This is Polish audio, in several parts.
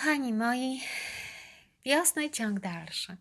Kochani moi, wiosny ciąg dalszy.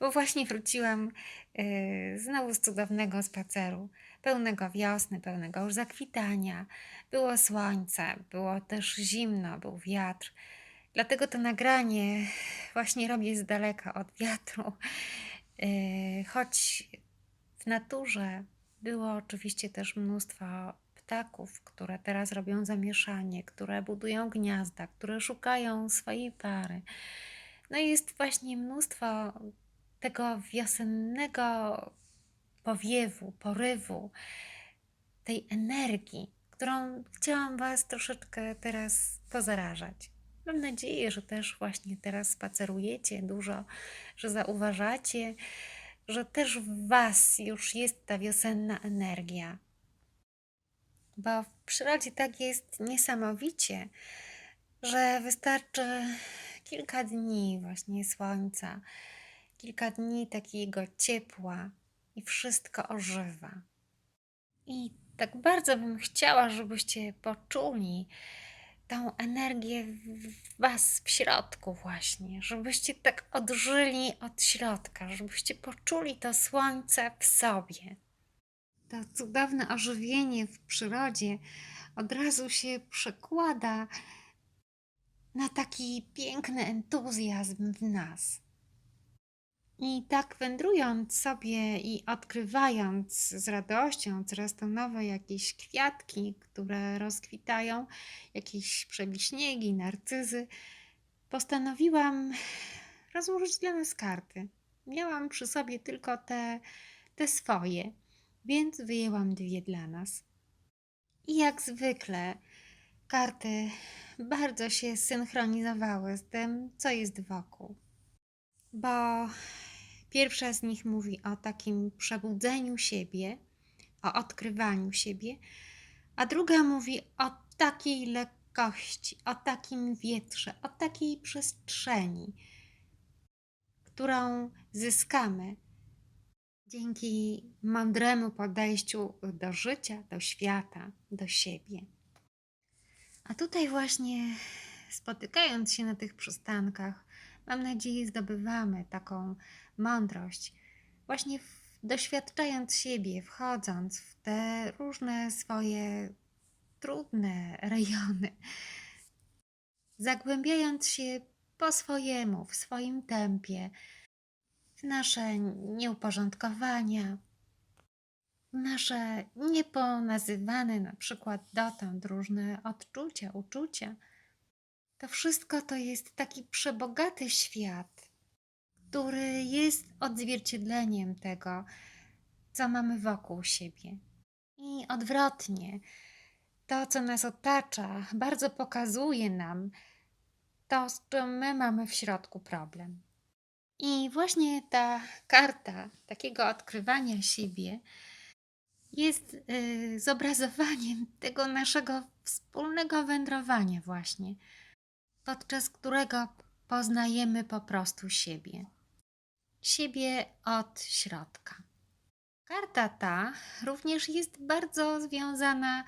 Bo właśnie wróciłam yy, znowu z cudownego spaceru, pełnego wiosny, pełnego już zakwitania. Było słońce, było też zimno, był wiatr. Dlatego to nagranie właśnie robię z daleka od wiatru. Yy, choć w naturze było oczywiście też mnóstwo ptaków, które teraz robią zamieszanie, które budują gniazda, które szukają swojej pary. No i jest właśnie mnóstwo tego wiosennego powiewu, porywu, tej energii, którą chciałam Was troszeczkę teraz pozarażać. Mam nadzieję, że też właśnie teraz spacerujecie dużo, że zauważacie, że też w Was już jest ta wiosenna energia. Bo w przyrodzie tak jest niesamowicie, że wystarczy kilka dni właśnie słońca, kilka dni takiego ciepła i wszystko ożywa. I tak bardzo bym chciała, żebyście poczuli tą energię w Was w środku, właśnie, żebyście tak odżyli od środka, żebyście poczuli to słońce w sobie. To cudowne ożywienie w przyrodzie od razu się przekłada na taki piękny entuzjazm w nas. I tak wędrując sobie i odkrywając z radością coraz to nowe jakieś kwiatki, które rozkwitają, jakieś przebiśniegi, narcyzy, postanowiłam rozłożyć dla nas karty. Miałam przy sobie tylko te, te swoje, więc wyjęłam dwie dla nas. I jak zwykle karty bardzo się synchronizowały z tym, co jest wokół. Bo pierwsza z nich mówi o takim przebudzeniu siebie, o odkrywaniu siebie, a druga mówi o takiej lekkości, o takim wietrze, o takiej przestrzeni, którą zyskamy dzięki mądremu podejściu do życia, do świata, do siebie. A tutaj właśnie spotykając się na tych przystankach, mam nadzieję, zdobywamy taką mądrość, właśnie doświadczając siebie, wchodząc w te różne swoje trudne rejony, zagłębiając się po swojemu, w swoim tempie, nasze nieuporządkowania, nasze nieponazywane na przykład dotąd różne odczucia, uczucia. To wszystko to jest taki przebogaty świat, który jest odzwierciedleniem tego, co mamy wokół siebie. I odwrotnie, to, co nas otacza, bardzo pokazuje nam to, z czym my mamy w środku problem. I właśnie ta karta takiego odkrywania siebie jest y, zobrazowaniem tego naszego wspólnego wędrowania, właśnie, podczas którego poznajemy po prostu siebie. Siebie od środka. Karta ta również jest bardzo związana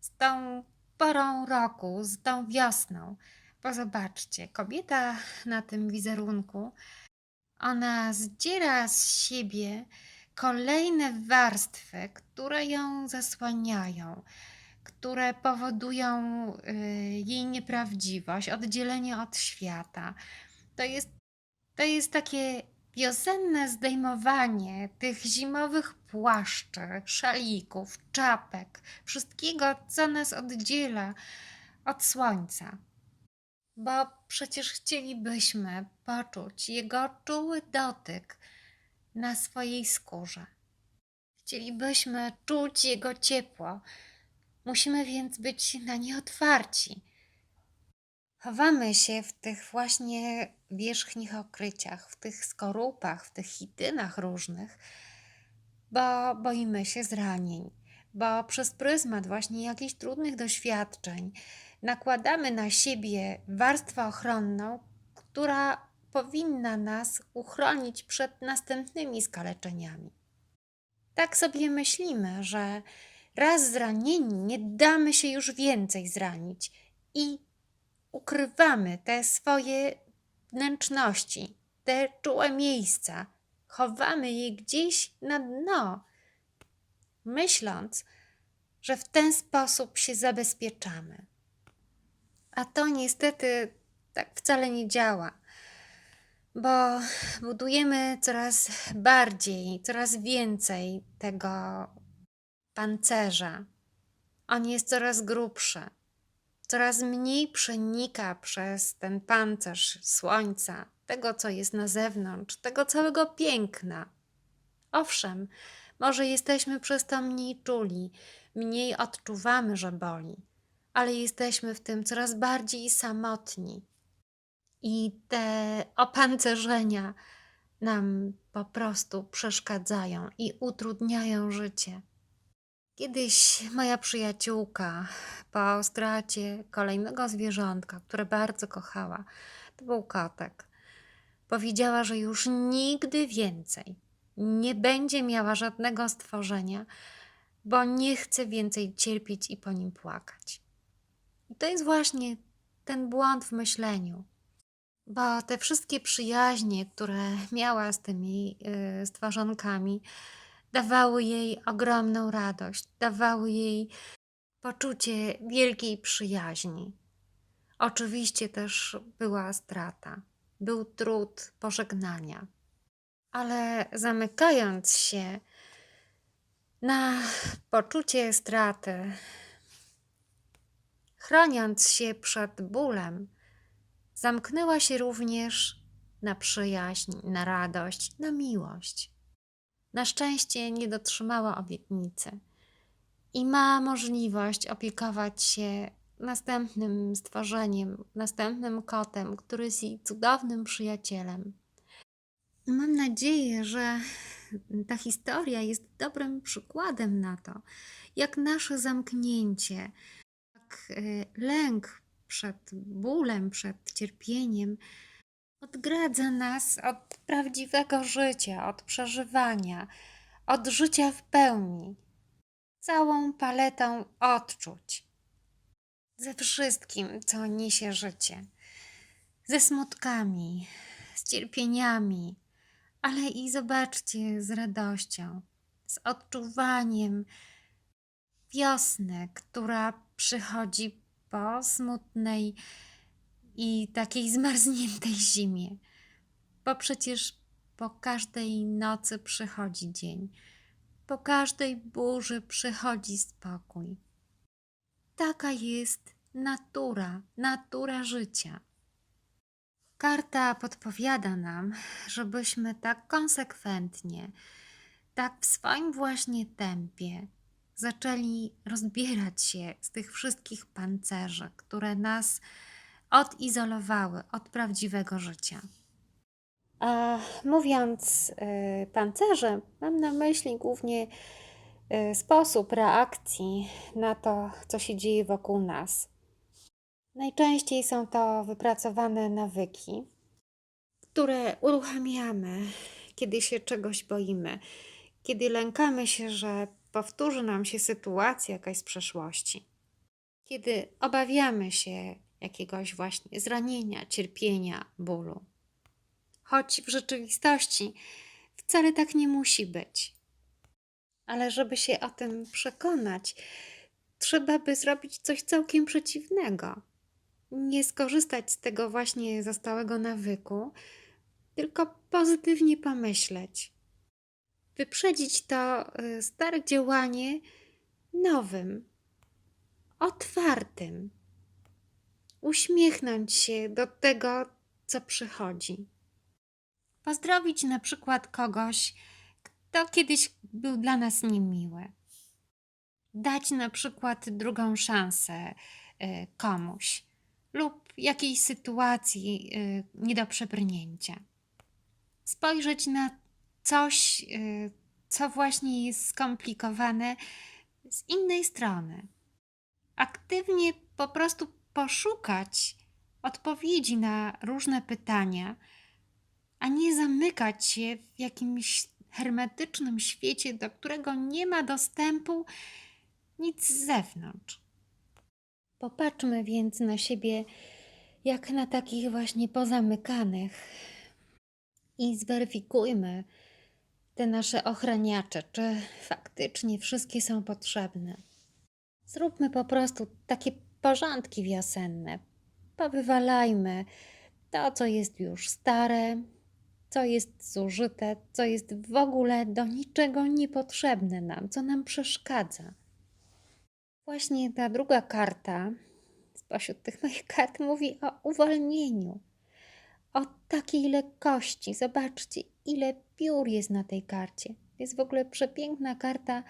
z tą porą roku, z tą wiosną. Bo zobaczcie, kobieta na tym wizerunku, ona zdziera z siebie kolejne warstwy, które ją zasłaniają, które powodują y, jej nieprawdziwość, oddzielenie od świata. To jest, to jest takie wiosenne zdejmowanie tych zimowych płaszczy, szalików, czapek, wszystkiego, co nas oddziela od słońca. Bo przecież chcielibyśmy poczuć jego czuły dotyk na swojej skórze. Chcielibyśmy czuć jego ciepło. Musimy więc być na nie otwarci. Chowamy się w tych właśnie wierzchnich okryciach, w tych skorupach, w tych chitynach różnych, bo boimy się zranień, bo przez pryzmat właśnie jakichś trudnych doświadczeń nakładamy na siebie warstwę ochronną, która powinna nas uchronić przed następnymi skaleczeniami. Tak sobie myślimy, że raz zranieni nie damy się już więcej zranić i ukrywamy te swoje wnętrzności, te czułe miejsca, chowamy je gdzieś na dno, myśląc, że w ten sposób się zabezpieczamy. A to niestety tak wcale nie działa, bo budujemy coraz bardziej, coraz więcej tego pancerza. On jest coraz grubszy, coraz mniej przenika przez ten pancerz słońca, tego, co jest na zewnątrz, tego całego piękna. Owszem, może jesteśmy przez to mniej czuli, mniej odczuwamy, że boli, ale jesteśmy w tym coraz bardziej samotni. I te opancerzenia nam po prostu przeszkadzają i utrudniają życie. Kiedyś moja przyjaciółka po stracie kolejnego zwierzątka, które bardzo kochała, to był kotek, powiedziała, że już nigdy więcej nie będzie miała żadnego stworzenia, bo nie chce więcej cierpieć i po nim płakać. I to jest właśnie ten błąd w myśleniu. Bo te wszystkie przyjaźnie, które miała z tymi y, stworzonkami, dawały jej ogromną radość, dawały jej poczucie wielkiej przyjaźni. Oczywiście też była strata, był trud pożegnania, ale zamykając się na poczucie straty, chroniąc się przed bólem, zamknęła się również na przyjaźń, na radość, na miłość. Na szczęście nie dotrzymała obietnicy i ma możliwość opiekować się następnym stworzeniem, następnym kotem, który jest jej cudownym przyjacielem. Mam nadzieję, że ta historia jest dobrym przykładem na to, jak nasze zamknięcie, jak y, lęk przed bólem, przed cierpieniem odgradza nas od prawdziwego życia, od przeżywania, od życia w pełni, całą paletą odczuć, ze wszystkim, co niesie życie, ze smutkami, z cierpieniami, ale i zobaczcie z radością, z odczuwaniem wiosny, która przychodzi po smutnej i takiej zmarzniętej zimie. Bo przecież po każdej nocy przychodzi dzień, po każdej burzy przychodzi spokój. Taka jest natura, natura życia. Karta podpowiada nam, żebyśmy tak konsekwentnie, tak w swoim właśnie tempie zaczęli rozbierać się z tych wszystkich pancerzy, które nas odizolowały od prawdziwego życia. A mówiąc y, pancerze, mam na myśli głównie y, sposób reakcji na to, co się dzieje wokół nas. Najczęściej są to wypracowane nawyki, które uruchamiamy, kiedy się czegoś boimy, kiedy lękamy się, że powtórzy nam się sytuacja jakaś z przeszłości, kiedy obawiamy się jakiegoś właśnie zranienia, cierpienia, bólu. Choć w rzeczywistości wcale tak nie musi być. Ale żeby się o tym przekonać, trzeba by zrobić coś całkiem przeciwnego. Nie skorzystać z tego właśnie zostałego nawyku, tylko pozytywnie pomyśleć. Wyprzedzić to y, stare działanie nowym, otwartym uśmiechnąć się do tego, co przychodzi. Pozdrowić na przykład kogoś, kto kiedyś był dla nas niemiły. Dać na przykład drugą szansę y, komuś lub jakiejś sytuacji y, nie do przebrnięcia. Spojrzeć na coś, y, co właśnie jest skomplikowane z innej strony. Aktywnie po prostu poszukać odpowiedzi na różne pytania, a nie zamykać się w jakimś hermetycznym świecie, do którego nie ma dostępu nic z zewnątrz. Popatrzmy więc na siebie jak na takich właśnie pozamykanych. I zweryfikujmy te nasze ochraniacze, czy faktycznie wszystkie są potrzebne. Zróbmy po prostu takie porządki wiosenne. Powywalajmy to, co jest już stare, co jest zużyte, co jest w ogóle do niczego niepotrzebne nam, co nam przeszkadza. Właśnie ta druga karta spośród tych moich kart mówi o uwolnieniu, o takiej lekkości. Zobaczcie, ile piór jest na tej karcie. Jest w ogóle przepiękna karta.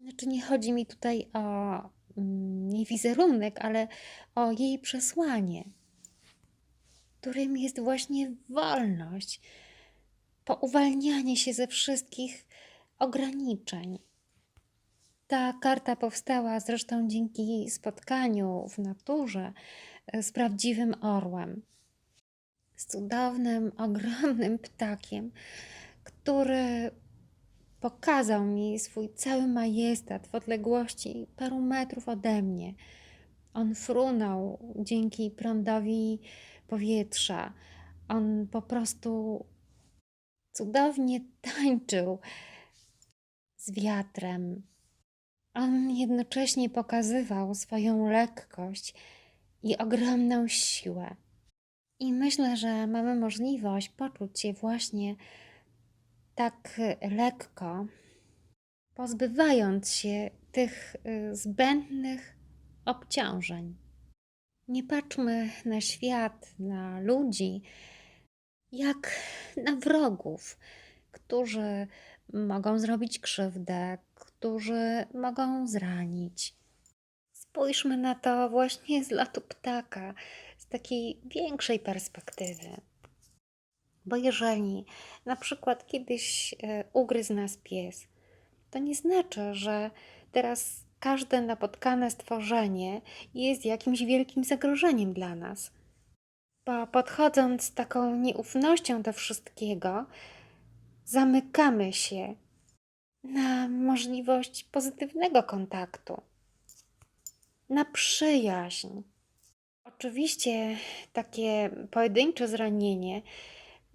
Znaczy, nie chodzi mi tutaj o mm, jej wizerunek, ale o jej przesłanie, którym jest właśnie wolność, pouwalnianie się ze wszystkich ograniczeń. Ta karta powstała zresztą dzięki spotkaniu w naturze e, z prawdziwym orłem. Z cudownym, ogromnym ptakiem, który pokazał mi swój cały majestat w odległości paru metrów ode mnie. On frunął dzięki prądowi powietrza. On po prostu cudownie tańczył z wiatrem. On jednocześnie pokazywał swoją lekkość i ogromną siłę. I myślę, że mamy możliwość poczuć się właśnie tak lekko, pozbywając się tych y, zbędnych obciążeń. Nie patrzmy na świat, na ludzi, jak na wrogów, którzy mogą zrobić krzywdę, którzy mogą zranić. Spójrzmy na to właśnie z lotu ptaka, takiej większej perspektywy. Bo jeżeli na przykład kiedyś e, ugryzł nas pies, to nie znaczy, że teraz każde napotkane stworzenie jest jakimś wielkim zagrożeniem dla nas. Bo podchodząc z taką nieufnością do wszystkiego, zamykamy się na możliwość pozytywnego kontaktu, na przyjaźń. Oczywiście takie pojedyncze zranienie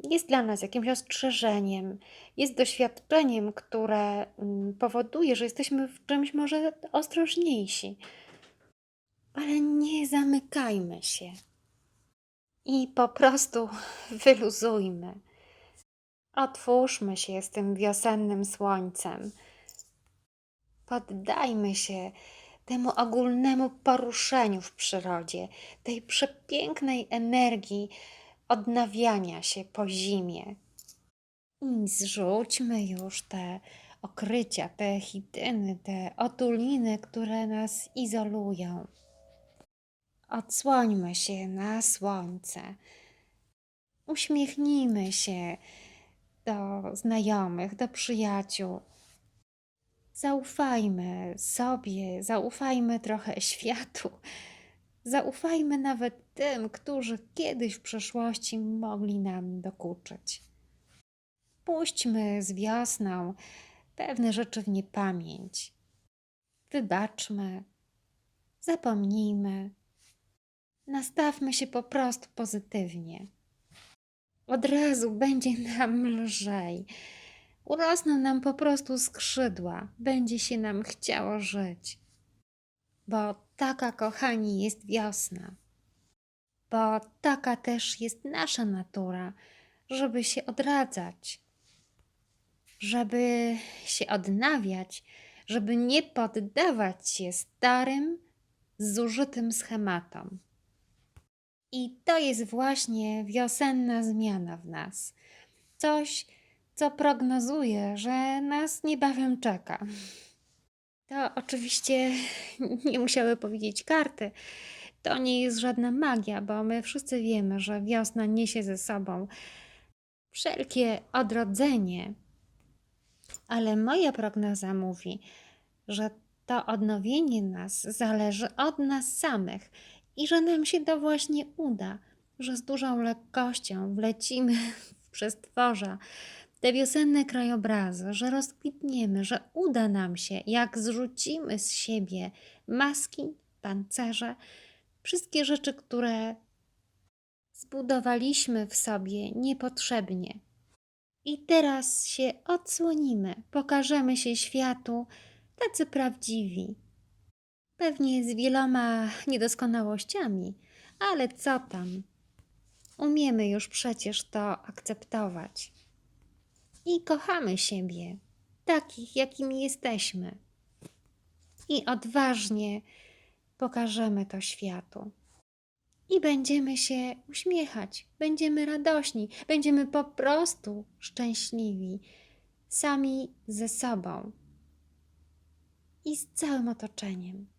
jest dla nas jakimś ostrzeżeniem, jest doświadczeniem, które mm, powoduje, że jesteśmy w czymś może ostrożniejsi. Ale nie zamykajmy się i po prostu wyluzujmy. Otwórzmy się z tym wiosennym słońcem. Poddajmy się temu ogólnemu poruszeniu w przyrodzie, tej przepięknej energii odnawiania się po zimie. I zrzućmy już te okrycia, te chityny, te otuliny, które nas izolują. Odsłońmy się na słońce. Uśmiechnijmy się do znajomych, do przyjaciół. Zaufajmy sobie, zaufajmy trochę światu. Zaufajmy nawet tym, którzy kiedyś w przeszłości mogli nam dokuczyć. Puśćmy z wiosną pewne rzeczy w niepamięć. Wybaczmy, zapomnijmy, nastawmy się po prostu pozytywnie od razu będzie nam lżej. Urosną nam po prostu skrzydła, będzie się nam chciało żyć. Bo taka, kochani, jest wiosna. Bo taka też jest nasza natura, żeby się odradzać, żeby się odnawiać, żeby nie poddawać się starym, zużytym schematom. I to jest właśnie wiosenna zmiana w nas. Coś, co prognozuje, że nas niebawem czeka. To oczywiście nie musiały powiedzieć karty. To nie jest żadna magia, bo my wszyscy wiemy, że wiosna niesie ze sobą wszelkie odrodzenie. Ale moja prognoza mówi, że to odnowienie nas zależy od nas samych i że nam się to właśnie uda, że z dużą lekkością wlecimy w przestworza te wiosenne krajobrazy, że rozkwitniemy, że uda nam się, jak zrzucimy z siebie maski, pancerze, wszystkie rzeczy, które zbudowaliśmy w sobie niepotrzebnie. I teraz się odsłonimy, pokażemy się światu tacy prawdziwi. Pewnie z wieloma niedoskonałościami, ale co tam? Umiemy już przecież to akceptować. I kochamy siebie, takich, jakimi jesteśmy. I odważnie pokażemy to światu. I będziemy się uśmiechać, będziemy radośni, będziemy po prostu szczęśliwi, sami ze sobą i z całym otoczeniem.